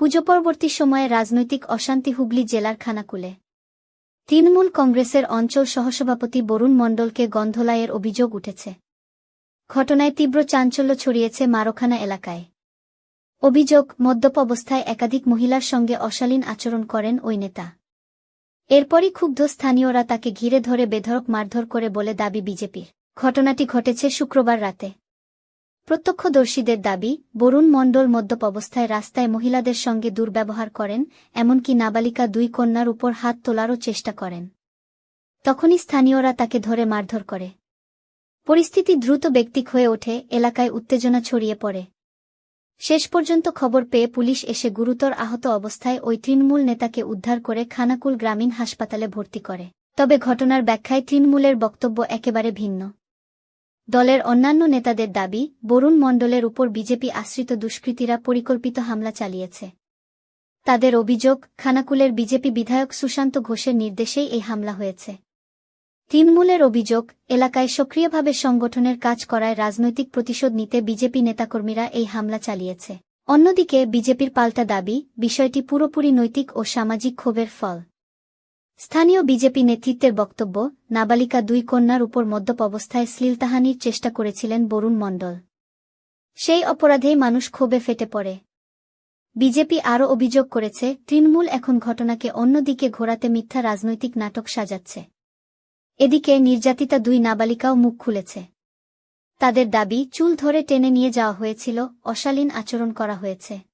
পুজো পরবর্তী সময়ে রাজনৈতিক অশান্তি হুগলি জেলার খানাকুলে। তৃণমূল কংগ্রেসের অঞ্চল সহসভাপতি বরুণ মণ্ডলকে গন্ধলায়ের অভিযোগ উঠেছে। ঘটনায় তীব্র চাঞ্চল্য ছড়িয়েছে মারোখানা এলাকায়। অভিযোগ, মদ্যপ অবস্থায় একাধিক মহিলার সঙ্গে অশালীন আচরণ করেন ওই নেতা। এরপরই ক্ষুব্ধ স্থানীয়রা তাকে ঘিরে ধরে বেধড়ক মারধর করে বলে দাবি বিজেপির। ঘটনাটি ঘটেছে শুক্রবার রাতে। প্রত্যক্ষদর্শীদের দাবি, বরুণ মণ্ডল মদ্যপ অবস্থায় রাস্তায় মহিলাদের সঙ্গে দুর্ব্যবহার করেন, এমনকি নাবালিকা দুই কন্যার উপর হাত তোলারও চেষ্টা করেন। তখনই স্থানীয়রা তাকে ধরে মারধর করে। পরিস্থিতি দ্রুত ব্যক্তিক হয়ে ওঠে, এলাকায় উত্তেজনা ছড়িয়ে পড়ে। শেষ পর্যন্ত খবর পেয়ে পুলিশ এসে গুরুতর আহত অবস্থায় ওই তৃণমূল নেতাকে উদ্ধার করে খানাকুল গ্রামীণ হাসপাতালে ভর্তি করে। তবে ঘটনার ব্যাখ্যায় তৃণমূলের বক্তব্য একেবারে ভিন্ন। দলের অন্যান্য নেতাদের দাবি, বরুণ মণ্ডলের উপর বিজেপি আশ্রিত দুষ্কৃতীরা পরিকল্পিত হামলা চালিয়েছে। তাদের অভিযোগ, খানাকুলের বিজেপি বিধায়ক সুশান্ত ঘোষের নির্দেশেই এই হামলা হয়েছে। তৃণমূলের অভিযোগ, এলাকায় সক্রিয়ভাবে সংগঠনের কাজ করায় রাজনৈতিক প্রতিশোধ নিতে বিজেপি নেতাকর্মীরা এই হামলা চালিয়েছে। অন্যদিকে, বিজেপির পাল্টা দাবি, বিষয়টি পুরোপুরি নৈতিক ও সামাজিক ক্ষোভের ফল। স্থানীয় বিজেপি নেতৃত্বের বক্তব্য, নাবালিকা দুই কন্যার উপর মদ্যপ অবস্থায় শ্লীলতাহানির চেষ্টা করেছিলেন বরুণ মণ্ডল। সেই অপরাধেই মানুষ ক্ষোভে ফেটে পড়ে। বিজেপি আরও অভিযোগ করেছে, তৃণমূল এখন ঘটনাকে অন্যদিকে ঘোরাতে মিথ্যা রাজনৈতিক নাটক সাজাচ্ছে। এদিকে নির্যাতিতা দুই নাবালিকাও মুখ খুলেছে। তাদের দাবি, চুল ধরে টেনে নিয়ে যাওয়া হয়েছিল, অশালীন আচরণ করা হয়েছে।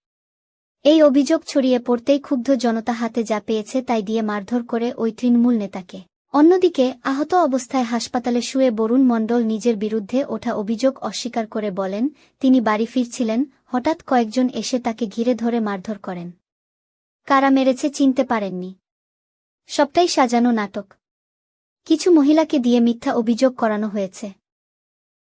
এই অভিযোগ ছড়িয়ে পড়তেই ক্ষুব্ধ জনতা হাতে যা পেয়েছে তাই দিয়ে মারধর করে ওই তৃণমূল নেতাকে। অন্যদিকে, আহত অবস্থায় হাসপাতালে শুয়ে বরুণ মণ্ডল নিজের বিরুদ্ধে ওঠা অভিযোগ অস্বীকার করে বলেন, তিনি বাড়ি ফিরছিলেন, হঠাৎ কয়েকজন এসে তাকে ঘিরে ধরে মারধর করেন। কারা মেরেছে চিনতে পারেননি। সবটাই সাজানো নাটক। কিছু মহিলাকে দিয়ে মিথ্যা অভিযোগ করানো হয়েছে।